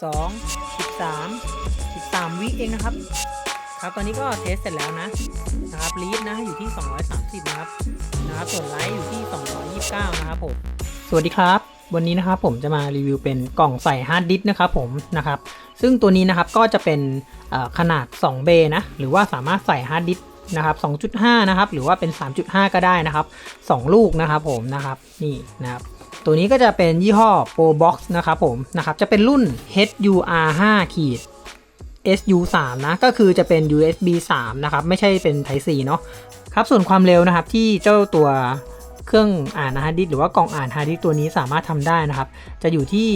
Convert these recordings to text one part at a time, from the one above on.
12 13 13 วิเองนะครับ ครับตอนนี้ก็เทสเสร็จแล้วนะนะครับลีดนะอยู่ที่ 230 นะครับนะครับส่วนไลท์อยู่ที่ 229 นะครับผมสวัสดีครับวันนี้นะครับผมจะมารีวิวเป็นกล่องใส่ฮาร์ดดิสนะครับผมนะครับ ซึ่งตัวนี้นะครับก็จะเป็นขนาด2เบนะหรือว่าสามารถใส่ฮาร์ดดิสนะครับ2.5 นะครับ หรือว่าเป็น 3.5 ก็ได้นะครับ 2 ลูกนะครับผมนะครับนี่นะครับ ตัวนี้ก็จะเป็นยี่ห้อ Pro Box นะครับผมนะครับจะเป็นรุ่น HUR 5ขีด SU 3นะก็คือจะเป็น USB 3นะครับไม่ใช่เป็น Type C เนาะครับส่วนความเร็วนะครับที่เจ้าตัวเครื่องอ่านฮาร์ดดิสก์หรือว่ากล่องอ่านฮาร์ดดิสตัวนี้สามารถทำได้นะครับ จะอยู่ที่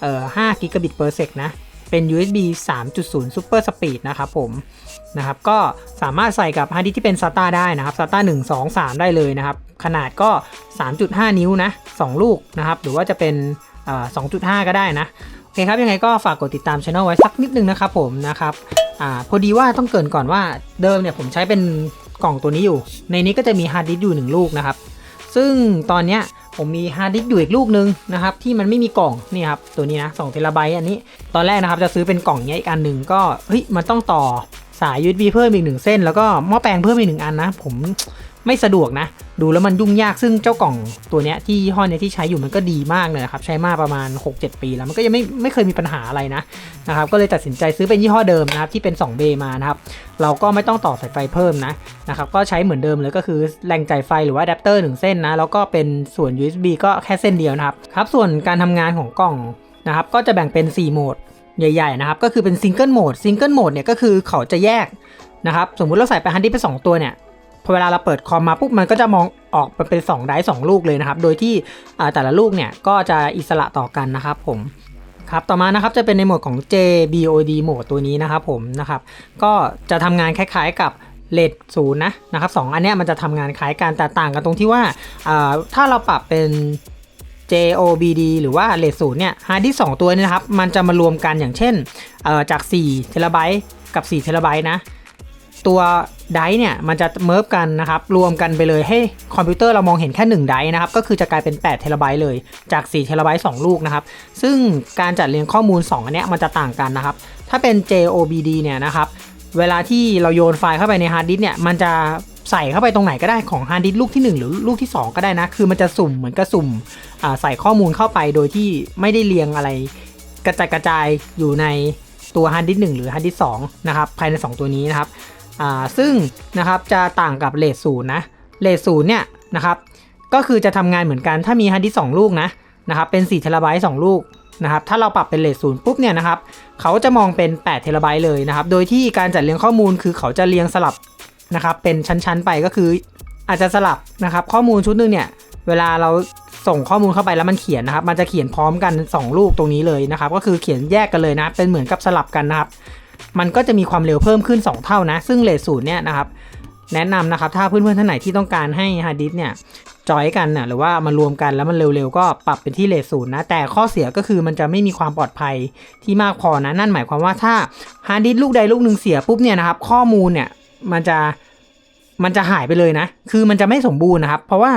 เอ่อ5 Gigabit per sec นะ เป็น USB 3.0 Super Speed นะครับผม นะครับก็สามารถใส่กับฮาร์ดดิสที่เป็น SATA ได้นะครับ SATA 1 2 3 ได้เลยนะครับ ขนาดก็ 3.5 นิ้วนะ 2 ลูกนะครับ หรือว่าจะเป็นเอ่อ2.5 ก็ได้นะ โอเคครับยังไงก็ฝากกดติดตามช anel ไว้สักนิดนึงนะครับผมนะครับอ่าพอดีว่าต้องเกินก่อนว่าเดิมเนี่ยผมใช้เป็นกล่องตัวนี้อยู่ ในนี้ก็จะมีฮาร์ดดิสอยู่ 1 ลูกนะครับ ซึ่งตอนเนี้ยผมมีฮาร์ดดิสอยู่อีกลูกนึงนะครับที่มันไม่มีกล่องนี่ครับตัวนี้นะ2เทราไบต์อันนี้ ตอนแรกนะครับจะซื้อเป็นกล่องเนี้ยอีกอันหนึ่งก็เฮ้ยมันต้องต่อ สาย USB เพิ่มอีกหนึ่งเส้น แล้วก็หม้อแปลงเพิ่มอีกหนึ่งอันนะ ผมไม่สะดวกนะ ดูแล้วมันยุ่งยากซึ่งเจ้ากล่องตัวเนี้ยที่ยี่ห้อเนี้ยที่ใช้อยู่มันก็ดีมากเลยนะครับ ใช้มาประมาณ 6-7 ปีแล้วมันก็ยังไม่ไม่เคยมีปัญหาอะไรนะนะครับก็เลยตัดสินใจซื้อเป็นยี่ห้อเดิมนะครับที่เป็น 2 เบมานะครับเราก็ไม่ต้องต่อสายไฟเพิ่มนะนะครับก็ใช้เหมือนเดิมเลยก็คือแหล่งจ่ายไฟหรือว่าอะแดปเตอร์หนึ่งเส้นนะแล้วก็เป็นส่วน USB ก็แค่เส้นเดียวนะครับครับส่วนการทำงานของกล่องนะครับก็จะแบ่งเป็น 4 โหมด ใหญ่ๆนะครับ ก็คือเป็นซิงเกิลโหมดซิงเกิลโหมดเนี่ยก็คือเขาจะแยกนะครับสมมุติเราใส่ไปฮันดี้ไป 2 ตัวเนี่ยพอเวลาเราเปิดคอมมาปุ๊บมันก็จะมองออกเป็น2ไดร์สองลูกเลยนะครับ โดยที่แต่ละลูกเนี่ยก็จะอิสระต่อกันนะครับผมครับต่อมานะครับจะเป็นในโหมดของ JBOD โหมดตัวนี้นะครับผมนะครับก็จะทำงานคล้ายๆกับเลดศูนย์นะนะครับสองอันเนี้ยมันจะทำงานคล้ายกันแต่ต่างกันตรงที่ว่าถ้าเราปรับเป็น JOBD หรือว่าเลทศูนย์เนี่ยฮาร์ดดิสสองตัวเนยนะครับ มันจะมารวมกันอย่างเช่นจาก4เทราไบต์กับ4เทราไบต์นะ ตัวไดเนี่ยมันจะเมิร์ฟกันนะครับ รวมกันไปเลยให้คอมพิวเตอร์เรามองเห็นแค่1ไดนะครับ ก็คือจะกลายเป็น8เทราไบต์เลยจาก4เทราไบต์2ลูกนะครับ ซึ่งการจัดเรียงข้อมูล 2 อันเนี้ยมันจะต่างกันนะครับ ถ้าเป็น JOBD เนี่ยนะครับเวลาที่เราโยนไฟล์เข้าไปในฮาร์ดดิสเนี่ยมันจะ ใส่เข้าไปตรงไหนก็ได้ของฮาร์ดดิสก์ลูกที่ 1 หรือลูกที่ 2 ก็ได้นะ คือมันจะสุ่มเหมือนกับสุ่มใส่ข้อมูลเข้าไปโดยที่ไม่ได้เรียงอะไร กระจายกระจายอยู่ในตัวฮาร์ดดิสก์หหรือฮาร์ดดิสก์สนะครับภายใน 2 ตัวนี้นะครับซึ่งนะครับจะต่างกับเลทศูนย์นะเลทศูนย์เนี่ยนะครับก็คือจะทำงานเหมือนกันถ้ามีฮาร์ดดิสก์สลูกนะนะครับเป็น4เทราไบต์2ลูกนะครับถ้าเราปรับเป็นเลทศูนย์ปุ๊บเนี่ยนะครับเขาจะมองเป็น8เทราไบต์เลยนะครับโดยที่การจัดเรียงข้อมูลคือเขาจะเรียงสลับ นะครับเป็นชั้นๆไปก็คืออาจจะสลับนะครับข้อมูลชุดหนึงเนี่ยเวลาเราส่งข้อมูลเข้าไปแล้วมันเขียนนะครับ มันจะเขียนพร้อมกัน 2 ลูกตรงนี้เลยนะครับ ก็คือเขียนแยกกันเลยนะเป็นเหมือนกับสลับกันนะครับ มันก็จะมีความเร็วเพิ่มขึ้น 2 เท่านะ ซึ่งเลทศูนย์เนี่ยนะครับ แนะนำนะครับ ถ้าเพื่อนๆท่านไหนที่ต้องการให้ฮาร์ดดิสก์เนี่ยจอยกันนะหรือว่ามารวมกันแล้วมันเร็วๆ ก็ปรับเป็นที่เลทศูนย์นะ แต่ข้อเสียก็คือมันจะไม่มีความปลอดภัยที่มากพอนะ นั่นหมายความว่าถ้าฮาร์ดดิสก์ลูกใดลูกหนึ่งเสียปุ๊บเนี่ยนะครับ ข้อมูลเนี่ย มันจะมันจะหายไปเลยนะ คือมันจะไม่สมบูรณ์นะครับ เพราะว่า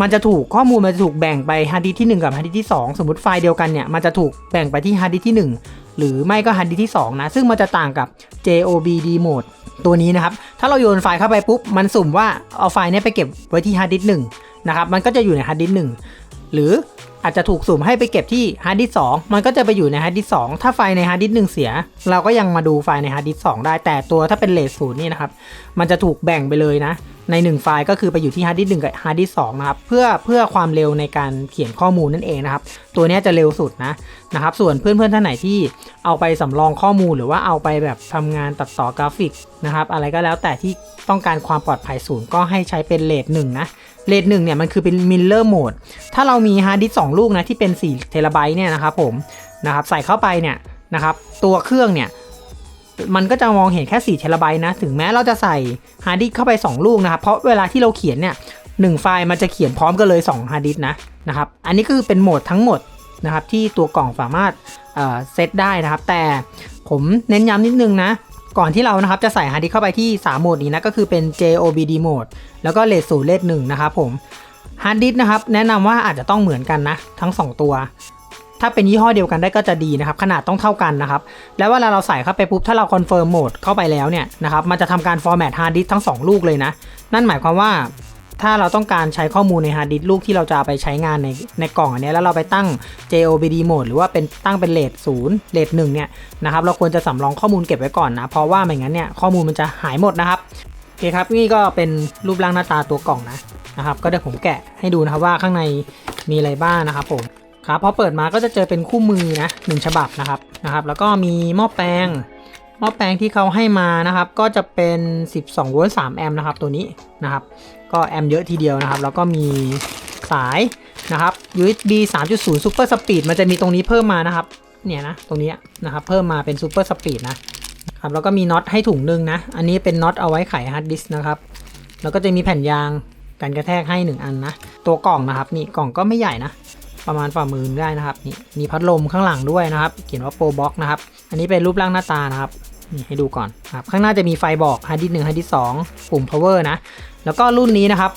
มันจะถูกข้อมูลมันจะถูกแบ่งไปฮาร์ดดิสที่ 1 กับฮาร์ดดิสที่ 2 สมมติไฟล์เดียวกันเนี่ย มันจะถูกแบ่งไปที่ฮาร์ดดิสที่ 1 หรือไม่ก็ฮาร์ดดิสที่ 2 นะ ซึ่งมันจะต่างกับ JOBD mode ตัวนี้นะครับ ถ้าเราโยนไฟล์เข้าไปปุ๊บ มันสุ่มว่าเอาไฟล์เนี้ยไปเก็บไว้ที่ฮาร์ดดิสหนึ่งนะครับ มันก็จะอยู่ในฮาร์ดดิสหนึ่งหรือ อาจจะถูกสุ่มให้ไปเก็บที่ฮาร์ดดิสก์สองมันก็จะไปอยู่ในฮาร์ดดิสก์สองถ้าไฟในฮาร์ดดิสก์หนึ่งเสีย เราก็ยังมาดูไฟในฮาร์ดดิสก์สองได้แต่ตัวถ้าเป็นเลทศูนย์นี่นะครับมันจะถูกแบ่งไปเลยนะใน 1 ไฟล์ก็คือไปอยู่ที่ฮาร์ดดิสก์หนึ่งกับฮาร์ดดิสก์สองนะครับเพื่อเพื่อความเร็วในการเขียนข้อมูลนั่นเองนะครับตัวนี้จะเร็วสุดนะนะครับส่วนเพื่อนๆท่านไหนที่เอาไปสำรองข้อมูลหรือว่าเอาไปแบบทำงานตัดต่อกราฟิกนะครับอะไรก็แล้วแต่ที่ต้องการความปลอดภัยสูงก็ให้ใช้เป็นเลทหนึ่งนะ เลทหนึ่งเนี่ยมันคือเป็นมิลเลอร์โหมดถ้าเรามีฮาร์ดดิสก์สองลูกนะที่เป็น4เทราไบต์เนี่ยนะครับผมนะครับใส่เข้าไปเนี่ยนะครับตัวเครื่องเนี่ยมันก็จะมองเห็นแค่4เทราไบต์นะถึงแม้เราจะใส่ฮาร์ดดิสก์เข้าไป2ลูกนะครับเพราะเวลาที่เราเขียนเนี่ยหไฟล์มันจะเขียนพร้อมกันเลย2ฮาร์ดดิสก์นะนะครับอันนี้ก็คือเป็นโหมดทั้งหมดนะครับที่ตัวกล่องสามารถเอ่อเซตได้นะครับ แต่ผมเน้นย้ำนิดนึงนะ ก่อนที่เรานะครับจะใส่ฮาร์ดดิสเข้าไปที่ 3 โหมดนี้นะก็คือเป็น JOBD โหมดแล้วก็เลทศูนย์เลทหนึ่งนะครับผมฮาร์ดดิสนะครับแนะนำว่าอาจจะต้องเหมือนกันนะทั้ง 2 ตัว ถ้าเป็นยี่ห้อเดียวกันได้ก็จะดีนะครับ ขนาดต้องเท่ากันนะครับ แล้วเวลาเราใส่เข้าไปปุ๊บ ถ้าเราคอนเฟิร์มโหมดเข้าไปแล้วเนี่ยนะครับมันจะทำการฟอร์แมตฮาร์ดดิสทั้ง 2 ลูกเลยนะ นั่นหมายความว่า ถ้าเราต้องการใช้ข้อมูลในฮาร์ดดิสลูกที่เราจะไปใช้งานในในกล่องอันนี้แล้วเราไปตั้ง JOBD mode หรือว่าเป็นตั้งเป็นเลทศูนย์เลทหนึ่งเนี่ยนะครับเราควรจะสำรองข้อมูลเก็บไว้ก่อนนะ เพราะว่าไม่งั้นเนี่ยข้อมูลมันจะหายหมดนะครับโอเคครับนี่ก็เป็นรูปร่างหน้าตาตัวกล่องนะนะครับ ก็เดี๋ยวผมแกะให้ดูนะครับว่าข้างในมีอะไรบ้างนะครับผมครับพอเปิดมาก็จะเจอเป็นคู่มือนะหนึ่งฉบับนะครับนะครับ แล้วก็มีหม้อแปลงหม้อแปลงที่เขาให้มานะครับ ก็จะเป็น 12 โวลต์ 3 แอมป์นะครับตัวนี้นะครับ ก็แอมเยอะทีเดียวนะครับ แล้วก็มีสายนะครับ USB 3.0 Super Speed มันจะมีตรงนี้เพิ่มมานะครับ เนี่ยนะ ตรงนี้นะครับ เพิ่มมาเป็น Super Speed นะครับ แล้วก็มีน็อตให้ถุงหนึ่งนะ อันนี้เป็นน็อตเอาไว้ไขฮาร์ดดิสนะครับ แล้วก็จะมีแผ่นยางกันกระแทกให้ 1 อันนะ ตัวกล่องนะครับ นี่กล่องก็ไม่ใหญ่นะ ประมาณฝ่ามือได้นะครับ นี่มีพัดลมข้างหลังด้วยนะครับ เขียนว่า Pro Box นะครับ อันนี้เป็นรูปร่างหน้าตานะครับนี่ให้ดูก่อนครับ ข้างหน้าจะมีไฟบอกฮาร์ดดิสก์หนึ่งฮาร์ดดิสสองปุ่ม power นะ แล้วก็รุ่นนี้นะครับ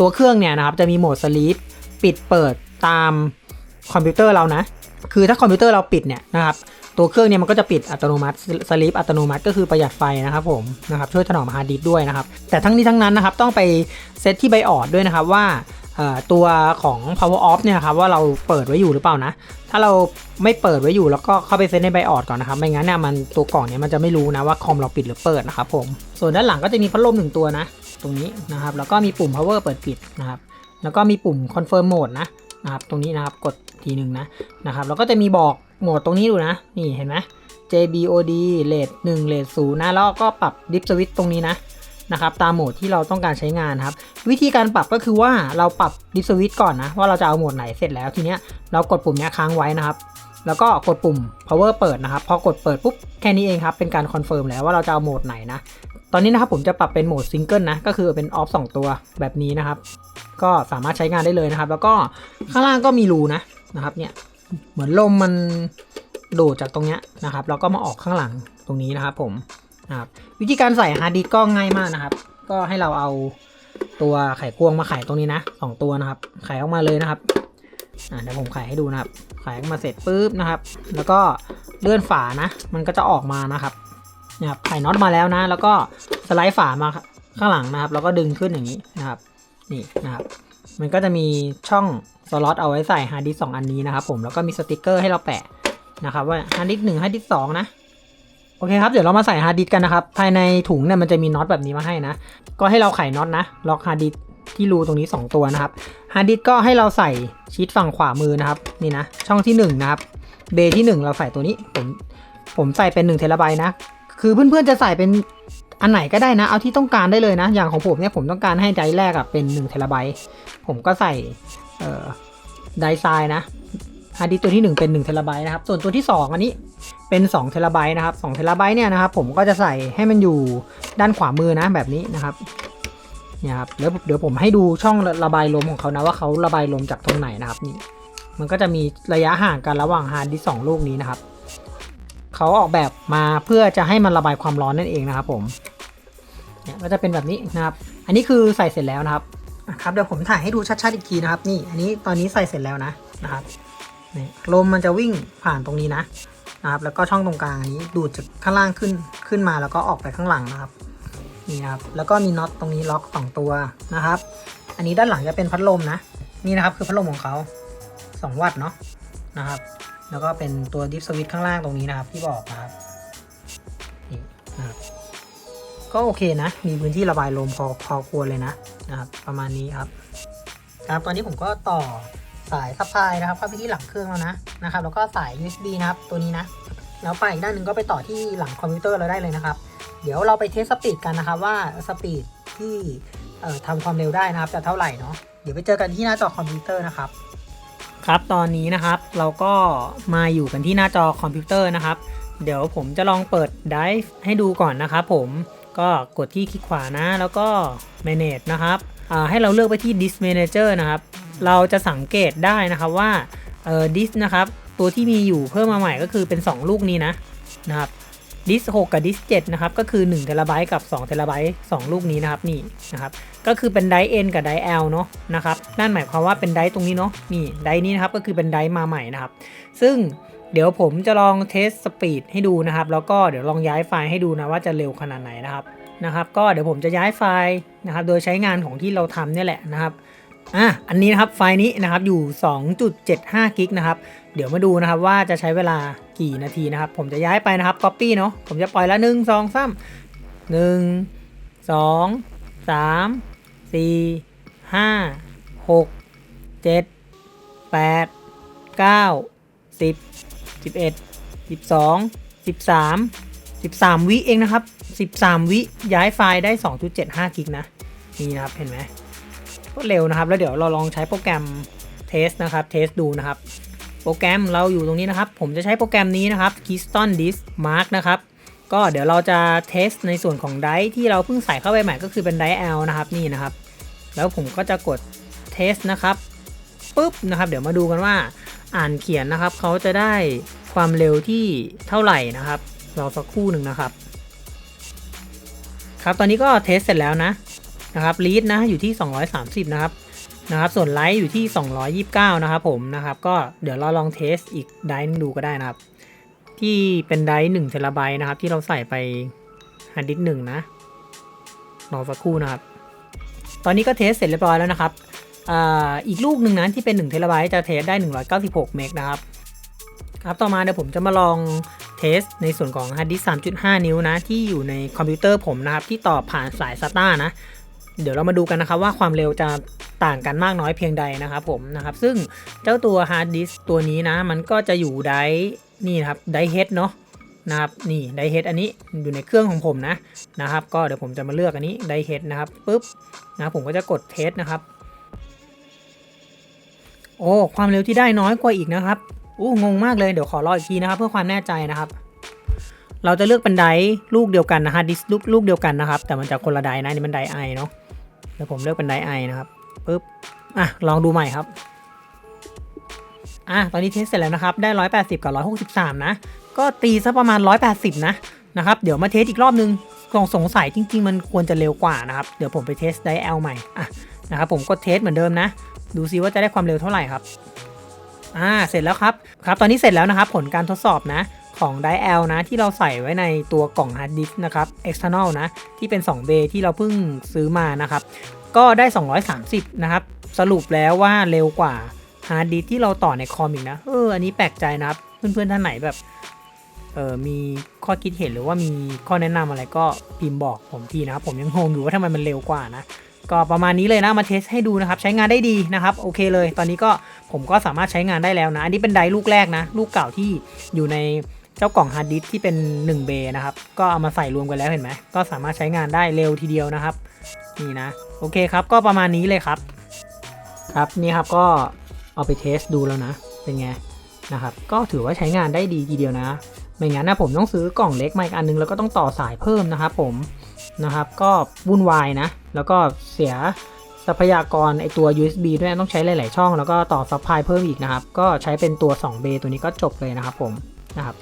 ตัวเครื่องเนี่ยนะครับจะมีโหมดสลีปปิดเปิดตามคอมพิวเตอร์เรานะ คือถ้าคอมพิวเตอร์เราปิดเนี่ยนะครับตัวเครื่องเนี่ยมันก็จะปิดอัตโนมัติสลีปอัตโนมัติก็คือประหยัดไฟนะครับผมนะครับช่วยถนอมฮาร์ดดิสก์ด้วยนะครับ แต่ทั้งนี้ทั้งนั้นนะครับต้องไปเซตที่ไบออดด้วยนะครับว่า ตัวของ power off เนี่ยครับว่าเราเปิดไว้อยู่หรือเปล่านะ ถ้าเราไม่เปิดไว้อยู่แล้วก็เข้าไปเซตในไบออดก่อนนะครับ ไม่งั้นเนี่ยมันตัวกล่องเนี่ยมันจะไม่รู้นะว่าคอมเราปิดหรือเปิดนะครับผม ส่วนด้านหลังก็จะมีพัดลมหนึ่งตัวนะ ตรงนี้นะครับ แล้วก็มีปุ่ม power เปิดปิดนะครับ แล้วก็มีปุ่ม confirm mode นะนะครับ ตรงนี้นะครับ กดทีหนึ่งนะนะครับ แล้วก็จะมีบอกโหมดตรงนี้ดูนะ นี่เห็นไหม JBOD เลท1เลท0นะ แล้วก็ปรับ dip switch ตรงนี้นะ นะครับตามโหมดที่เราต้องการใช้งานครับ วิธีการปรับก็คือว่าเราปรับ dip switch ก่อนนะว่าเราจะเอาโหมดไหนเสร็จแล้วทีเนี้ยเรากดปุ่มนี้ค้างไว้นะครับ แล้วก็กดปุ่ม power เปิดนะครับพอกดเปิดปุ๊บแค่นี้เองครับเป็นการคอนเฟิร์มแล้วว่าเราจะเอาโหมดไหนนะตอนนี้นะครับผมจะปรับเป็นโหมดซิงเกิลนะก็คือเป็นออฟ2ตัวแบบนี้นะครับ ก็สามารถใช้งานได้เลยนะครับ แล้วก็ข้างล่างก็มีรูนะนะครับเนี่ยเหมือนลมมันดูดจากตรงเนี้ยนะครับแล้วก็มาออกข้างหลังตรงนี้นะครับผม นะครับวิธีการใส่ฮาร์ดดิสก์ก็ง่ายมากนะครับ ก็ให้เราเอาตัวไขควงมาไขตรงนี้นะสองตัวนะครับ ไขออกมาเลยนะครับอ่าเดี๋ยวผมไขให้ดูนะครับ ไขออกมาเสร็จปุ๊บนะครับ แล้วก็เลื่อนฝานะ มันก็จะออกมานะครับนะครับไขน็อตมาแล้วนะ แล้วก็สไลด์ฝามาข้างหลังนะครับ แล้วก็ดึงขึ้นอย่างนี้นะครับ นี่นะครับ มันก็จะมีช่องสล็อตเอาไว้ใส่ฮาร์ดดิสก์สองอันนี้นะครับ ผมแล้วก็มีสติกเกอร์ให้เราแปะนะครับว่าฮาร์ดดิสก์หนึ่งฮาร์ดดิสก์สองนะ โอเคครับเดี๋ยวเรามาใส่ฮาร์ดดิสกันนะครับ ภายในถุงเนี่ยมันจะมีน็อตแบบนี้มาให้นะ ก็ให้เราไขน็อตนะ ล็อกฮาร์ดดิสที่รูตรงนี้ 2 ตัวนะครับฮาร์ดดิสก็ให้เราใส่ชีตฝั่งขวามือนะครับ นี่นะ ช่องที่ 1 นะครับ เบย์ที่ 1 เราใส่ตัวนี้ ผม ผมใส่เป็น1เทราไบต์นะ คือเพื่อนๆจะใส่เป็นอันไหนก็ได้นะ เอาที่ต้องการได้เลยนะ อย่างของผมเนี่ยผมต้องการให้ไดร์แรกอะเป็น1เทราไบต์ผมก็ใส่ไดร์ไซน์นะ ฮาร์ดดิสตัวที่ 1 เป็น 1 เทราไบต์นะครับ ส่วนตัวที่ 2 อันนี้เป็น2เทราไบต์นะครับ2เทราไบต์เนี่ยนะครับผมก็จะใส่ให้มันอยู่ด้านขวามือนะแบบนี้นะครับเนี่ยครับเดี๋ยวเดี๋ยวผมให้ดูช่องระบายลมของเขานะว่าเขาระบายลมจากตรงไหนนะครับนี่มันก็จะมีระยะห่างกันระหว่างฮาร์ดดิสสองลูกนี้นะครับเขาออกแบบมาเพื่อจะให้มันระบายความร้อนนั่นเองนะครับผมเนี่ยก็จะเป็นแบบนี้นะครับ อันนี้คือใส่เสร็จแล้วนะครับครับเดี๋ยวผมถ่ายให้ดูชัดๆอีกทีนะครับ นี่ อันนี้ตอนนี้ใส่เสร็จแล้วนะนะครับ นี่ลมมันจะวิ่งผ่านตรงนี้นะนะครับแล้วก็ช่องตรงกลางอันนี้ดูดจากข้างล่างขึ้นขึ้นมาแล้วก็ออกไปข้างหลังนะครับนี่นะครับแล้วก็มีน็อตตรงนี้ล็อกสองตัวนะครับ อันนี้ด้านหลังจะเป็นพัดลมนะ นี่นะครับคือพัดลมของเขา 2 วัตต์เนาะนะครับ แล้วก็เป็นตัวดิฟสวิตช์ข้างล่างตรงนี้นะครับที่บอกนะครับนี่นะครับก็โอเคนะ มีพื้นที่ระบายลมพอพอควรเลยนะนะครับ ประมาณนี้ครับครับตอนนี้ผมก็ต่อ สายซัพพลายนะครับเข้าไปที่หลังเครื่องแล้วนะนะครับ แล้วก็สาย USB นะครับตัวนี้นะ แล้วไปอีกด้านหนึ่งก็ไปต่อที่หลังคอมพิวเตอร์เราได้เลยนะครับ เดี๋ยวเราไปเทสสปีดกันนะครับว่าสปีดที่ทำความเร็วได้นะครับจะเท่าไหร่เนาะเดี๋ยวไปเจอกันที่หน้าจอคอมพิวเตอร์นะครับ ครับตอนนี้นะครับเราก็มาอยู่กันที่หน้าจอคอมพิวเตอร์นะครับ เดี๋ยวผมจะลองเปิด Drive ให้ดูก่อนนะครับผมก็กดที่คลิกขวานะ แล้วก็ Manage นะครับให้เราเลือกไปที่ Disk Manager นะครับ เราจะสังเกตได้นะครับว่าเออ Disk นะครับตัวที่มีอยู่เพิ่มมาใหม่ก็คือเป็น 2 ลูกนี้นะนะครับดิส6กับดิส7นะครับก็คือ1เทราไบต์กับ2เทราไบต์2ลูกนี้นะครับนี่นะครับก็คือเป็นไดเอ็นกับไดเอลเนาะนะครับนั่นหมายความว่าเป็นไดตรงนี้เนาะนี่ไดนี้นะครับก็คือเป็นไดมาใหม่นะครับซึ่งเดี๋ยวผมจะลองเทสสปีดให้ดูนะครับ แล้วก็เดี๋ยวลองย้ายไฟล์ให้ดูนะว่าจะเร็วขนาดไหนนะครับนะครับ ก็เดี๋ยวผมจะย้ายไฟล์นะครับ โดยใช้งานของที่เราทำเนี่ยแหละนะครับ อะอันนี้นะครับไฟล์นี้นะครับอยู่ 2.75 กิกนะครับ เดี๋ยวมาดูนะครับว่าจะใช้เวลากี่นาทีนะครับ ผมจะย้ายไปนะครับ Copy เนาะผมจะปล่อยละหนึ่งสองสามหนึ่งสองสามสี่ห้าหกเจ็ดแปดเก้าสิบสิบเอ็ดสิบสองสิบสามสิบสามวิเองนะครับสิบสามวิย้ายไฟล์ได้สองจุดเจ็ดห้ากิกนะ นี่นะครับเห็นไหม ก็เร็วนะครับ แล้วเดี๋ยวเราลองใช้โปรแกรมเทสนะครับเทสดูนะครับ โปรแกรมเราอยู่ตรงนี้นะครับ ผมจะใช้โปรแกรมนี้นะครับ Keystone Disk Mark นะครับก็เดี๋ยวเราจะเทสในส่วนของไดร์ที่เราเพิ่งใส่เข้าไปใหม่ก็คือเป็นไดร์ L นะครับนี่นะครับ แล้วผมก็จะกดเทสนะครับปุ๊บนะครับ เดี๋ยวมาดูกันว่าอ่านเขียนนะครับเขาจะได้ความเร็วที่เท่าไหร่นะครับรอสักครู่หนึ่งนะครับ ครับตอนนี้ก็เทสเสร็จแล้วนะ นะครับลีดนะอยู่ที่ 230 นะครับนะครับส่วนไลท์อยู่ที่ 229 นะครับผมนะครับก็เดี๋ยวเราลองเทสอีกไดนึงดูก็ได้นะครับ ที่เป็นไดร์1เทราไบต์นะครับ ที่เราใส่ไปฮาร์ดดิสก์หนึ่งนะรอสักครู่นะครับ ตอนนี้ก็เทสเสร็จเรียบร้อยแล้วนะครับอ่าอีกลูกหนึ่งนะที่เป็น1เทราไบต์จะเทสได้ 196 เมกนะครับ ครับ ต่อมาเดี๋ยวผมจะมาลองเทสในส่วนของฮาร์ดดิสก์3.5 นิ้วนะ ที่อยู่ในคอมพิวเตอร์ผมนะครับ ที่ต่อผ่านสาย SATA นะ เดี๋ยวเรามาดูกันนะครับว่าความเร็วจะต่างกันมากน้อยเพียงใดนะครับผมนะครับ ซึ่งเจ้าตัวฮาร์ดดิสตัวนี้นะ มันก็จะอยู่ไดนี่นะครับไดเฮดเนาะนะครับนี่ไดเฮดอันนี้อยู่ในเครื่องของผมนะนะครับ ก็เดี๋ยวผมจะมาเลือกอันนี้ไดเฮดนะครับปุ๊บนะผมก็จะกดเทสนะครับโอ้ความเร็วที่ได้น้อยกว่าอีกนะครับอู้งงมากเลยเดี๋ยวขอรออีกทีนะครับ เพื่อความแน่ใจนะครับ เราจะเลือกเป็นไดลูกเดียวกันนะฮะดิสลูกลูกเดียวกันนะครับ แต่มันจะคนละไดนะนี่มันไดไอเนาะ ดี๋ยวผมเลือกเป็นไดไอนะครับปุ๊บอะลองดูใหม่ครับอะตอนนี้เทสเสร็จแล้วนะครับ ได้ 180 กับ 163 นะ ก็ตีซะประมาณ 180 นะนะครับ เดี๋ยวมาเทสอีกรอบนึงลองสงสัยจริง ๆ มันควรจะเร็วกว่านะครับ เดี๋ยวผมไปเทสไดร์ L ใหม่อะนะครับผมก็เทสเหมือนเดิมนะ ดูซิว่าจะได้ความเร็วเท่าไหร่ครับอ่าเสร็จแล้วครับครับ ตอนนี้เสร็จแล้วนะครับ ผลการทดสอบนะ ของ d i L นะที่เราใส่ไว้ในตัวกล่องฮาร์ดดิสก์นะครับ external นะ ที่เป็น2เบที่เราเพิ่งซื้อมานะครับ ก็ได้ 230 นะครับ สรุปแล้วว่าเร็วกว่าฮาร์ดดิสก์ที่เราต่อในคอมอีกนะ เออ อันนี้แปลกใจนะครับ เพื่อนๆท่านไหนแบบเออมีข้อคิดเห็นหรือว่ามีข้อแนะนำอะไรก็พิมพ์บอกผมทีนะครับ ผมยังงงอยู่ว่าทำไมมันเร็วกว่านะ ก็ประมาณนี้เลยนะมาเทสให้ดูนะครับ ใช้งานได้ดีนะครับ โอเคเลย ตอนนี้ก็ผมก็สามารถใช้งานได้แล้วนะ อันนี้เป็นไดลูกแรกนะ ลูกเก่าที่อยู่ใน เจ้ากล่องฮาร์ดดิสที่เป็น1เบนะครับ ก็เอามาใส่รวมกันแล้วเห็นไหมก็สามารถใช้งานได้เร็วทีเดียวนะครับ นี่นะ โอเคครับ ก็ประมาณนี้เลยครับ ครับนี่ครับก็เอาไปเทสดูแล้วนะ เป็นไงนะครับ ก็ถือว่าใช้งานได้ดีทีเดียวนะ ไม่งั้นนะผมต้องซื้อกล่องเล็กมาอีกอันนึงแล้วก็ต้องต่อสายเพิ่มนะครับผมนะครับ ก็วุ่นวายนะ แล้วก็เสียทรัพยากรไอตัว USB ด้วยต้องใช้หลาย ๆ ช่อง แล้วก็ต่อซัพพลายเพิ่มอีกนะครับ ก็ใช้เป็นตัว 2 เบตัวนี้ก็จบเลยนะครับผมนะครับ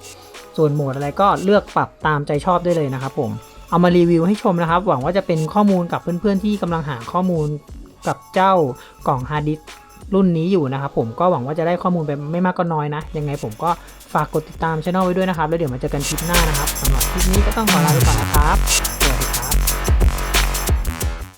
ส่วนโหมดอะไรก็เลือกปรับตามใจชอบได้เลยนะครับผมเอามารีวิวให้ชมนะครับ หวังว่าจะเป็นข้อมูลกับเพื่อนๆที่กำลังหาข้อมูลกับเจ้ากล่องฮาร์ดดิสรุ่นนี้อยู่นะครับผมก็หวังว่าจะได้ข้อมูลไปไม่มากก็น้อยนะ ยังไงผมก็ฝากกดติดตามช่องไว้ด้วยนะครับ แล้วเดี๋ยวมาเจอกันคลิปหน้านะครับสำหรับคลิปนี้ก็ต้องขอลาไปก่อนนะครับ